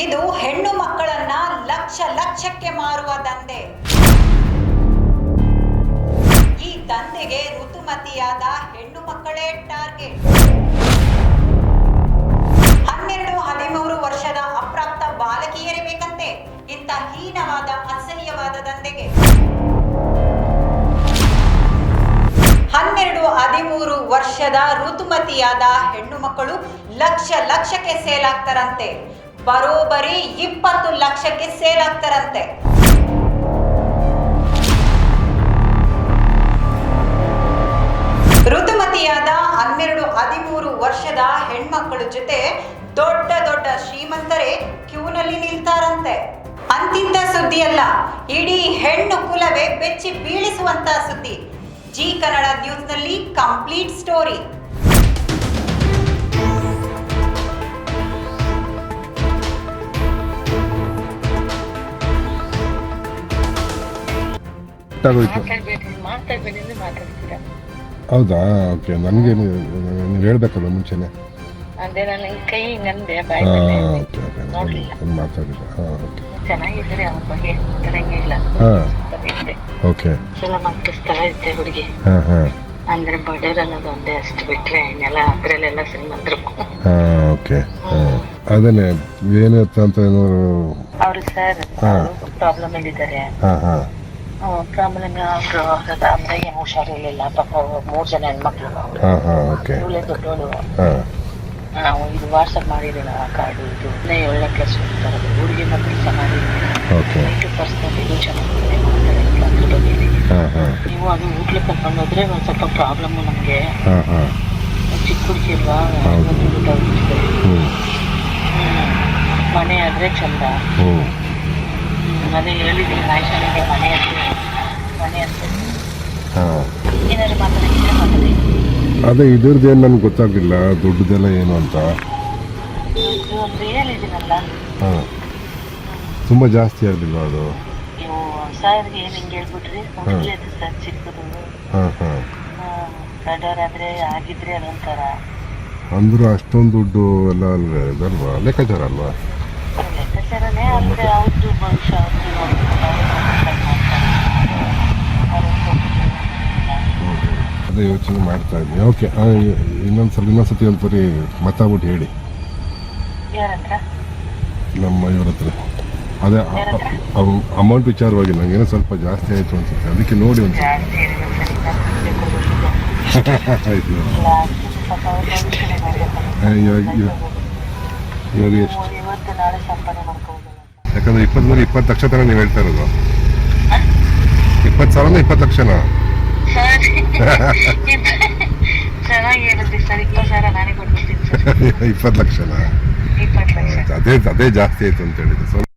ಇದು ಹೆಣ್ಣು ಮಕ್ಕಳನ್ನ ಲಕ್ಷ ಲಕ್ಷಕ್ಕೆ ಮಾರುವ ದಂಧೆ. ಈ ದಂಧೆಗೆ ಋತುಮತಿಯಾದ ಹೆಣ್ಣು ಮಕ್ಕಳೇ ಟಾರ್ಗೆಟ್. ಹನ್ನೆರಡು ಹದಿಮೂರು ವರ್ಷದ ಅಪ್ರಾಪ್ತ ಬಾಲಕಿಯರೇ ಬೇಕಂತೆ. ಇಂಥ ಹೀನವಾದ, ಅಸಹ್ಯವಾದ ದಂಧೆಗೆ. ಹನ್ನೆರಡು ಹದಿಮೂರು ವರ್ಷದ ಋತುಮತಿಯಾದ ಹೆಣ್ಣು ಮಕ್ಕಳು ಲಕ್ಷ ಲಕ್ಷಕ್ಕೆ ಸೇಲ್ ಆಗ್ತಾರಂತೆ. ಬರೋಬರಿ ಇಪ್ಪತ್ತು ಲಕ್ಷಕ್ಕೆ ಸೇಲ್ ಆಗ್ತಾರಂತೆ. ಋತುಮತಿಯಾದ ಹನ್ನೆರಡು ಹದಿಮೂರು ವರ್ಷದ ಹೆಣ್ಮಕ್ಕಳ ಜೊತೆ ದೊಡ್ಡ ದೊಡ್ಡ ಶ್ರೀಮಂತರೇ ಕ್ಯೂನಲ್ಲಿ ನಿಲ್ತಾರಂತೆ. ಅಂತಿಂತ ಸುದ್ದಿ ಅಲ್ಲ ಇಡೀ ಹೆಣ್ಣು ಕುಲವೇ ಬೆಚ್ಚಿ ಬೀಳಿಸುವಂತ ಸುದ್ದಿ. ಜಿ ಕನ್ನಡ ನ್ಯೂಸ್ನಲ್ಲಿ ಕಂಪ್ಲೀಟ್ ಸ್ಟೋರಿ. ಆಗೋಯ್ತು ಹೌದಾ? ಓಕೆ ನನಗೆ ನೀವು ಹೇಳ್ಬೇಕಲ್ಲ ಮುಂಚೆನೆ? ಅದೇ ನಾನು ಕೈ ಹಿಂಗಂದೆ ಬಾಯಿ ಓಕೆ ಓಕೆ. ನಾನು ಮಾತಾಡಿಲ್ಲ ಹಾಂ ಓಕೆ ಚೆನ್ನಾಗಿದ್ರೆ ಅವ್ರ ಬಗ್ಗೆ ತರಂಗಿಲ್ಲ ಓಕೆ ಸಲ ಮತ್ತೆ ಸ್ಥಳ ಇರುತ್ತೆ ಹುಡುಗಿ. ಹಾಂ ಹಾಂ. ಅಂದ್ರೆ ಬಡರ್ ಅನ್ನೋದು ಒಂದೇ ಅಷ್ಟು ಬಿಟ್ರೆ ಇನ್ನೆಲ್ಲ ಅದ್ರಲ್ಲೆಲ್ಲ ಶ್ರೀಮಂತರು. ಹಾಂ ಓಕೆ ಹಾಂ. ಅದನ್ನೇ ಏನಿತ್ತು ಅಂತ ಏನಾದ್ರು ಅವರು ಸರ್. ಪ್ರಾಬ್ಲಮ್ ಅಲ್ಲಿದ್ದಾರೆ. ಹಾಂ ಹಾಂ. ಪ್ರಾಬ್ಲಮ್ ಅವರು ಹುಷಾರಿರ್ಲಿಲ್ಲ ಪಾಪ ಮೂರ್ ಜನ ಹೆಣ್ಮಕ್ಳು ಹಾಂ ಹಾಂ ಓಕೆ ಇವಳೇ ದೊಡ್ಡವಳು ಹಾಂ ನಾವು ಇದು ವಾಟ್ಸಪ್ ಮಾಡಿದ್ದೀವಿ ನಾವು ಆ ಕಾರ್ಡು ಇದು ಇನ್ನ ಏಳನೇ ಕ್ಲಾಸ್ ಹೋಗ್ತಾರೆ ಹುಡುಗಿ ಮಕ್ಕಳು ಚೆನ್ನಾಗಿ ಓಕೆ ನೈಂಟಿ ಪರ್ಸೆಂಟ್ ಇದು ಚೆನ್ನಾಗಿದೆ ಅದ್ರ ಬಗ್ಗೆ ನೀವು ಅದು ಊಟ್ಲಿಕ್ಕೆ ಕರ್ಕೊಂಡು ಹೋದ್ರೆ ಒಂದು ಸ್ವಲ್ಪ ಪ್ರಾಬ್ಲಮ್ಮು ನಮಗೆ ಹಾಂ ಹಾಂ ಚಿಕ್ಕ ಹುಡುಗಿ ಅಲ್ವಾ ಒಂದು ಊಟ ಹ್ಞೂ ಮನೆ ಆದ್ರೆ ಚಂದ. ಅದೇ ಹೇಳಿದ್ದೀನಿ ನಾಯ್ಸನಿಗೆ ಮನೆ ಅಂತ ಮನೆ ಅಂತ ಹಾಂ. ಏನಾದ್ರು ಮಾತಾಡಿದ್ರೆ ಮಾತಾಡಿ. ಅದೇ ಇದ್ರದ್ದು ಏನು ನನಗೆ ಗೊತ್ತಾಗಲಿಲ್ಲ ದುಡ್ಡದೆಲ್ಲ ಏನು ಅಂತ. ಇದು ಒಂದು ಹೇಳಿದ್ದೀನಲ್ಲ ಹಾಂ. ತುಂಬ ಜಾಸ್ತಿ ಆಗಿಲ್ಲ ಅದು? ನೀವು ಸಾರ್ಗೆ ಏನು ಹಿಂಗೆ ಹೇಳ್ಬಿಟ್ರಿ? ಒಳ್ಳೆಯದು ಸರ್ ಚಿಕ್ಕದು. ಹಾಂ ಹಾಂ. ದೊಡ್ಡವರಾದ್ರೆ ಆಗಿದ್ರೆ ಅದೊಂಥರ. ಅಂದರೂ ಅಷ್ಟೊಂದು ದುಡ್ಡು ಎಲ್ಲ ಅಲ್ವೇ ಇದಲ್ವಾ? ಲೆಕ್ಕಾಚಾರ ಅಲ್ವಾ? ಲೆಕ್ಕಾಚಾರನೇ ಅಂದ್ರೆ ಅವ್ರದ್ದು ಭವಿಷ್ಯ ಅವ್ರದ್ದು ಅದೇ ಯೋಚನೆ ಮಾಡ್ತಾ ಇದ್ದೀನಿ. ಓಕೆ ಇನ್ನೊಂದು ಸಲ ಇನ್ನೊಂದು ಸತಿ ಒಂದು ಸರಿ ಮಾತಾಡ್ಬಿಟ್ಟು ಹೇಳಿ. ನಮ್ಮ ಇವ್ರ ಹತ್ರ. ಅದೇ ಅಮೌಂಟ್ ವಿಚಾರವಾಗಿ ನನಗೇನೋ ಸ್ವಲ್ಪ ಜಾಸ್ತಿ ಆಯಿತು ಅನ್ಸುತ್ತೆ. ಅದಕ್ಕೆ ನೋಡಿ ಒಂದು. ಇವಾಗ ಇವಾಗ- ಎಷ್ಟು? ಯಾಕಂದ್ರೆ ಇಪ್ಪತ್ತ್ಮೂರು ಇಪ್ಪತ್ತು ಲಕ್ಷ ತನಕ ನೀವು ಹೇಳ್ತಾ ಇರೋದು. ಇಪ್ಪತ್ತು ಸಾವಿರ ಇಪ್ಪತ್ತು ಲಕ್ಷನಾ? ಇಪ್ಪತ್ತು ಲಕ್ಷನಾ? ಅದೇ ಅದೇ ಜಾಸ್ತಿ ಆಯ್ತು ಅಂತ ಹೇಳಿದ್ದು. ಸ್ವಲ್ಪ